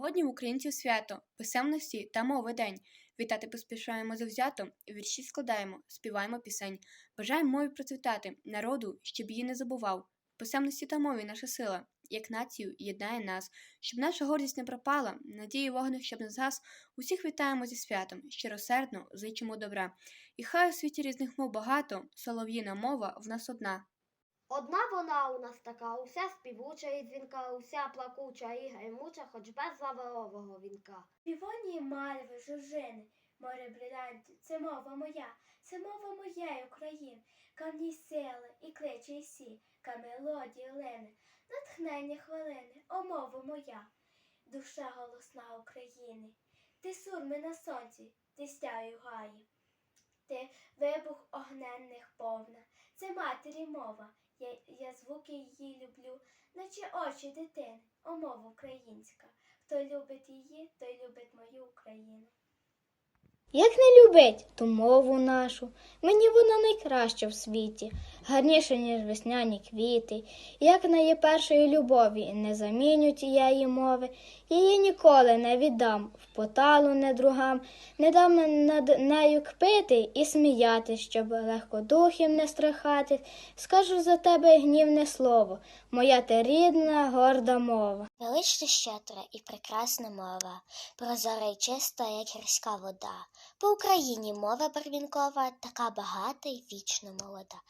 Сьогодні в українців свято, писемності та мови день. Вітати поспішаємо завзято, вірші складаємо, співаємо пісень. Бажаємо мові процвітати, народу, щоб її не забував. Писемності та мові наша сила, як націю, єднає нас, щоб наша гордість не пропала, надії вогник, щоб не згас. Усіх вітаємо зі святом, щиросердно зичимо добра. І хай у світі різних мов багато, солов'їна мова в нас одна. Одна вона у нас така, уся співуча і дзвінка, уся плакуча і гаймуча, хоч без лаврового вінка. Півонії мальви, жужини, море брилянтів, це мова моя, це мова моєї України, камні сили і кличе й сі, ка мелодії лини, натхнення хвилини, о мова моя, душа голосна України. Ти сурми на сонці, ти стяю гаї, ти вибух огненних повна, це матері мова, я, я звуки її люблю, наче очі дитини, о мова українська. Хто любить її, той любить мою Україну. Як не любить ту мову нашу, мені вона найкраща в світі, гарніша, ніж весняні квіти, як на її першої любові, не заміню тієї мови, її ніколи не віддам, в поталу не другам, не дам над нею кпити і сміяти, щоб легкодухим не страхати, скажу за тебе гнівне слово, моя ти рідна, горда мова. Велична щедра і прекрасна мова, прозора й чиста, як гірська вода. По Україні мова барвінкова, така багата й вічно молода.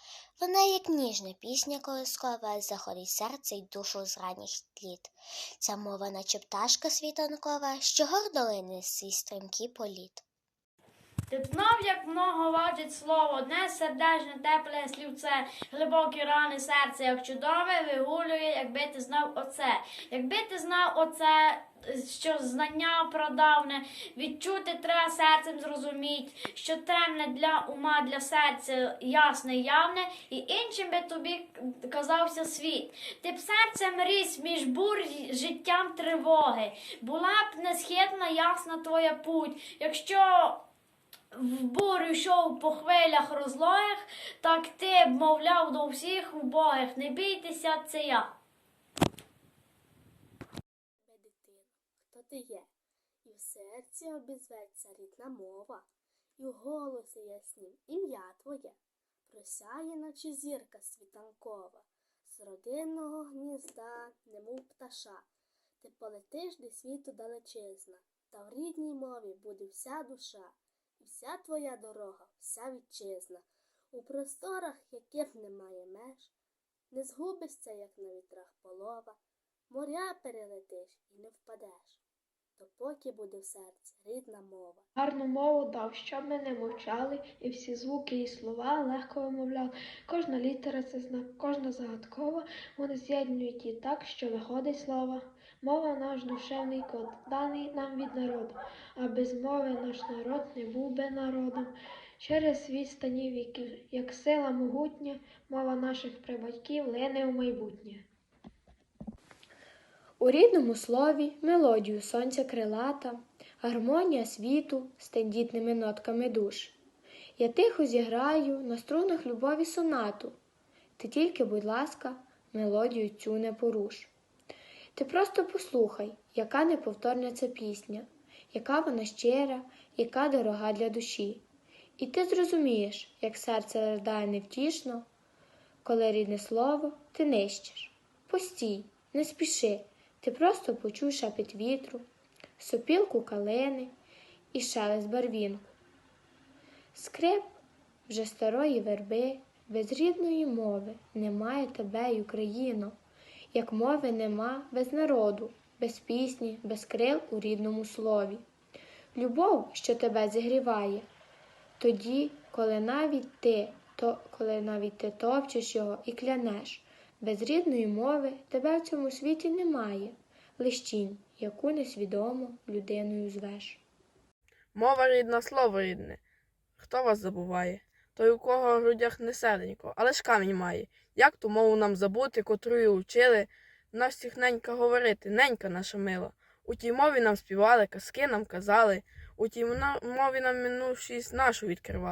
Вона, як ніжна пісня колискова, заходить серце й душу з ранніх літ. Ця мова, наче пташка світанкова, що гордо лине свій стрімкий політ. Ти як много важить слово, одне сердечне, тепле слівце, глибокі рани серця, як чудове вигулює, якби ти знав оце. Якби ти знав оце, що знання прадавне, відчути треба серцем зрозуміть, що темне для ума, для серця ясне, явне, і іншим би тобі казався світ. Ти б серцем ріс між бур життям тривоги, була б несхитна, ясна твоя путь. Якщо в бурю йшов по хвилях розлогих, так ти б мовляв до всіх убогих, не бійтеся, це я. дитино, хто ти є, і в серці обізветься рідна мова, і в голосі яснім ім'я твоє, просяє, наче зірка світанкова, з родинного гнізда, немов пташа, ти полетиш до світу далечизна, та в рідній мові буде вся душа, вся твоя дорога, вся вітчизна, у просторах, яких немає меж, не згубишся, як на вітрах полова, моря перелетиш і не впадеш, допоки буде в серці рідна мова. Гарну мову дав, щоб ми не мовчали, і всі звуки і слова легко вимовляли. Кожна літера це знак, кожна загадкова, вони з'єднують її так, що виходить слова. Мова наш душевний код, даний нам від народу, а без мови наш народ не був би народом. Через відстані віків, як сила могутня, мова наших прабатьків лине у майбутнє. У рідному слові мелодію сонця крилата, гармонія світу з тендітними нотками душ. Я тихо зіграю на струнах любові сонату. Ти тільки, будь ласка, мелодію цю не поруш. Ти просто послухай, яка неповторна ця пісня, яка вона щира, яка дорога для душі. І ти зрозумієш, як серце ридає невтішно, коли рідне слово ти нищиш. Постій, не спіши, ти просто почуй шепіт вітру, сопілку калини і шелест барвінку. Скрип вже старої верби, без рідної мови немає тебе й Україно, як мови нема без народу, без пісні, без крил у рідному слові. Любов, що тебе зігріває, тоді, коли навіть ти, то, коли навіть ти топчеш його і клянеш, без рідної мови тебе в цьому світі немає, лиш тінь, яку несвідомо людиною звеш. Мова рідна, слово рідне. Хто вас забуває? Той, у кого в грудях не серденько, але ж камінь має. Як ту мову нам забути, котрую вчили? Нас всіх ненька говорити, ненька наша мила. У тій мові нам співали, казки нам казали, у тій мові нам минувшість нашу відкривали.